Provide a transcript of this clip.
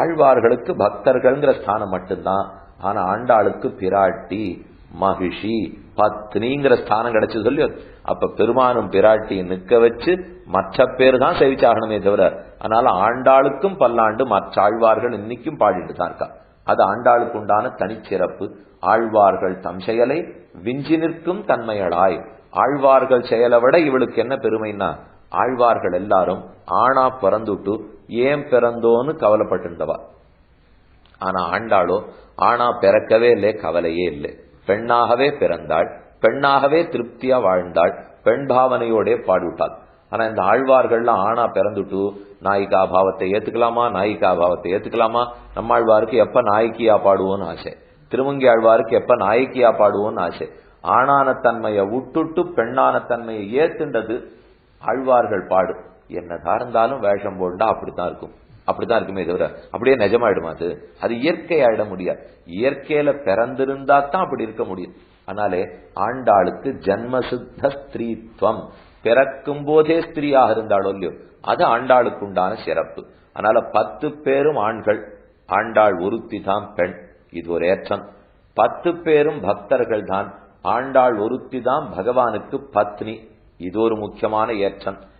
ஆழ்வார்களுக்கு பக்தர்கள்ங்கிற ஸ்தானம் மட்டும்தான். ஆனா ஆண்டாளுக்கு பிராட்டி மகிஷி பத்னிங்கிற ஸ்தானம் கிடைச்சு சொல்லி அப்ப பெருமானும் பிராட்டியும் நிக்க வச்சு மற்ற பேர் தான் சேவிச்சாகணுமே தவிர அதனால ஆண்டாளுக்கும் பல்லாண்டு மற்ற ஆழ்வார்கள் இன்னைக்கும் பாடிட்டு தான் இருக்கா. அது ஆண்டாளுக்கு உண்டான தனிச்சிறப்பு. ஆழ்வார்கள் தம் செயலை விஞ்சி நிற்கும் தன்மையளாய் ஆழ்வார்கள் செயலை விட இவளுக்கு என்ன பெருமைன்னா ஆழ்வார்கள் எல்லாரும் ஆணா பிறந்துட்டு ஏன் பிறந்தோன்னு கவலைப்பட்டிருந்தவா. ஆனா ஆண்டாளோ ஆணா பிறக்கவே இல்லை கவலையே இல்லை. பெண்ணாகவே பிறந்தாள் பெண்ணாகவே திருப்தியா வாழ்ந்தாள் பெண் பாவனையோட பாடுவிட்டாள். ஆனா இந்த ஆழ்வார்கள்லாம் ஆணா பிறந்துட்டு நாயிக்கா பாவத்தை ஏத்துக்கலாமா நாயிக்கா பாவத்தை ஏத்துக்கலாமா? நம்மாழ்வாருக்கு எப்ப நாயக்கியா பாடுவோன்னு ஆசை. திருமங்கி ஆழ்வாருக்கு எப்ப நாயக்கியா பாடுவோன்னு ஆசை. ஆணான தன்மையை விட்டுட்டு பெண்ணான தன்மையை ஏத்துண்டது ஆழ்வார்கள் பாடு. என்னதா இருந்தாலும் வேஷம் போண்டா அப்படித்தான் இருக்கும். அப்படித்தான் இருக்குமே தவிர அப்படியே நிஜமாயிடுமா அது? அது இயற்கையாயிட முடியாது. இயற்கையில பிறந்திருந்தா தான் அப்படி இருக்க முடியும். ஆனாலே ஆண்டாளுக்கு ஜன்மசித்த ஸ்திரீத்வம். பிறக்கும் போதே ஸ்திரீயாக இருந்தாளோ இல்லையோ அது ஆண்டாளுக்கு உண்டான சிறப்பு. அதனால பத்து பேரும் ஆண்கள் ஆண்டாள் ஒருத்தி தான் பெண். இது ஒரு ஏற்றம். பத்து பேரும் பக்தர்கள் தான் ஆண்டாள் ஒருத்தி தான் பகவானுக்கு பத்னி. இது ஒரு முக்கியமான ஏற்றம்.